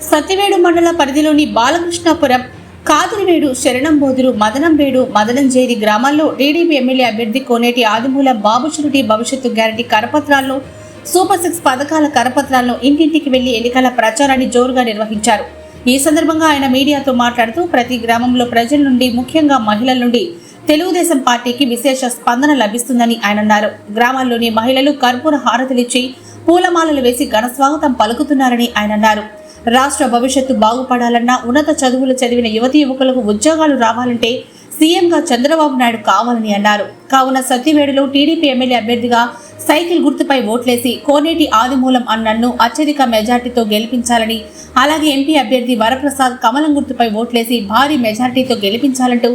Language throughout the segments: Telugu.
సత్యవేడు మండల పరిధిలోని బాలకృష్ణాపురం కాదిరివేడు శరణంబోధులు మదనంబేడు మదనంజేరి గ్రామాల్లో టీడీపీ ఎమ్మెల్యే అభ్యర్థి కోనేటి ఆదిమూలం బాబుచురుటి భవిష్యత్తు గ్యారంటీ కరపత్రాల్లో సూపర్ సిక్స్ పథకాల కరపత్రాలను ఇంటింటికి వెళ్ళి ఎన్నికల ప్రచారాన్ని జోరుగా నిర్వహించారు. ఈ సందర్భంగా ఆయన మీడియాతో మాట్లాడుతూ ప్రతి గ్రామంలో ప్రజల నుండి ముఖ్యంగా మహిళల నుండి తెలుగుదేశం పార్టీకి విశేష స్పందన లభిస్తుందని ఆయన అన్నారు. గ్రామాల్లోని మహిళలు కర్పూర హారతులిచ్చి పూలమాలలు వేసి ఘన స్వాగతం పలుకుతున్నారని ఆయన అన్నారు. రాష్ట్ర భవిష్యత్తు బాగుపడాలన్నా ఉన్నత చదువులు చదివిన యువతి యువకులకు ఉద్యోగాలు రావాలంటే సీఎంగా చంద్రబాబు నాయుడు కావాలని అన్నారు. కావున సత్యవేడులో టీడీపీ ఎమ్మెల్యే అభ్యర్థిగా సైకిల్ గుర్తుపై ఓట్లేసి కోనేటి ఆదిమూలం అన్నన్ను అత్యధిక మెజార్టీతో గెలిపించాలని అలాగే ఎంపీ అభ్యర్థి వరప్రసాద్ కమలం గుర్తుపై ఓట్లేసి భారీ మెజార్టీతో గెలిపించాలంటూ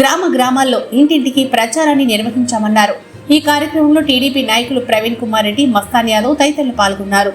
గ్రామ గ్రామాల్లో ఇంటింటికి ప్రచారాన్ని నిర్వహించామన్నారు. ఈ కార్యక్రమంలో టీడీపీ నాయకులు ప్రవీణ్ కుమార్ రెడ్డి మస్తాన్ యాదవ్ తదితరులు పాల్గొన్నారు.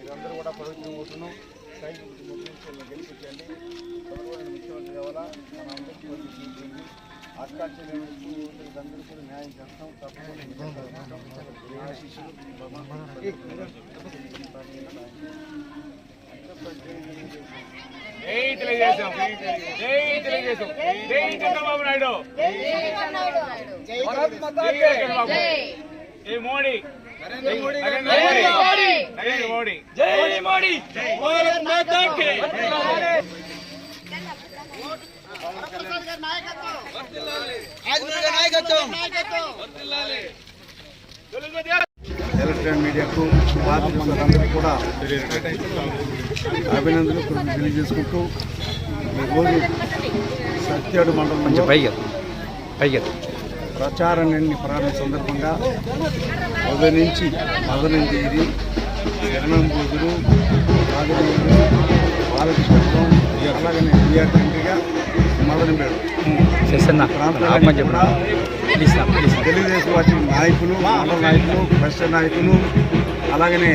మీరందరూ కూడా ప్రభుత్వం ఓటును ముఖ్యమంత్రి గెలిపించండి చంద్రబాబు ముఖ్యమంత్రి కావాలా మన అందరికీ అష్టాచర్య అందరూ కూడా న్యాయం చేస్తాం తప్పకుండా ఆశీస్సులు జై తెలుగుదేశం జై తెలుగుదేశం జై చంద్రబాబు నాయుడు. భారత్ మాతా కీ చంద్రబాబు జై మోడీ? నరేంద్ర మోడీ నరేంద్ర మోడీ. జై మోడీ. భారత్ మాతా కీ ఎలక్ట్రానిక్ మీడియాకు పాత్రికేయులందరూ కూడా అభినందనలు తెలియజేసుకుంటూ ఈరోజు సత్యాడు మండలంలో పైగా పైగా ప్రచారాన్ని ప్రారంభ సందర్భంగా ఉదయం నుంచి మదనంజేరి శరణం బుధుడు రాజనగరు బాలకృష్ణత్వం అలాగనే బీఆర్ తండ్రిగా. తెలుగుదేశం పార్టీ నాయకులు మండల నాయకులు ప్రశ్న నాయకులు అలాగనే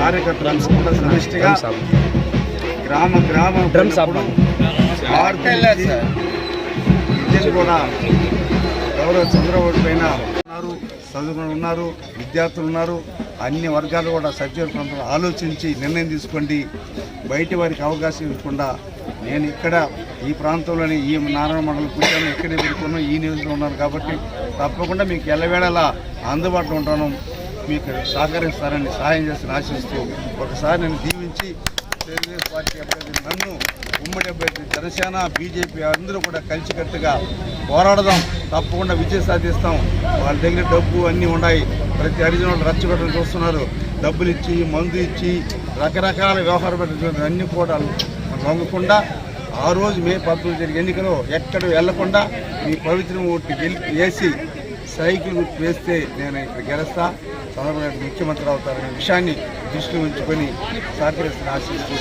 కార్యకర్తలు సమిష్టిగా. గ్రామ గ్రామం డ్రమ్ సాబ్. విద్యను కూడా ఎవరో చంద్రబాబు పైన ఉన్నారు చదువుకుని ఉన్నారు విద్యార్థులు ఉన్నారు అన్ని వర్గాలు కూడా సచివ ప్రాంతంలో ఆలోచించి నిర్ణయం తీసుకోండి. బయటి వారికి అవకాశం ఇవ్వకుండా నేను ఇక్కడ ఈ ప్రాంతంలోని ఈ నారాయణ మండలం కూర్చొని ఇక్కడే పెట్టుకున్నాను ఈ నియోజకవర్గంలో ఉన్నాను కాబట్టి తప్పకుండా మీకు ఎల్లవేళలా అందుబాటులో ఉంటాను. మీకు సహకరిస్తారని సహాయం చేస్తాను ఆశిస్తూ ఒకసారి నేను దీవించి కాంగ్రెస్ పార్టీ అభ్యర్థి నన్ను ఉమ్మడి అభ్యర్థి జనసేన బీజేపీ అందరూ కూడా కలిసికట్టుగా పోరాడదాం. తప్పకుండా విజయం సాధిస్తాం. వాళ్ళ దగ్గర డబ్బు అన్నీ ఉన్నాయి. ప్రతి హరిజన వాళ్ళు రచ్చగొట్టడం చూస్తున్నారు. డబ్బులు ఇచ్చి మందు ఇచ్చి రకరకాల వ్యవహారం పెట్టడం అన్నీ కూడా లొంగకుండా ఆ రోజు మే పంతొమ్మిది జరిగే ఎన్నికలో ఎక్కడ వెళ్ళకుండా మీ పవిత్రం ఓటు గెలిపి వేసి సైకిల్ గుర్తు వేస్తే నేను ఇక్కడ గెలుస్తా. చంద్రబాబు నాయుడు ముఖ్యమంత్రి అవుతారనే విషయాన్ని దృష్టిలో ఉంచుకొని సహకరిస్తున్న ఆశిస్తూ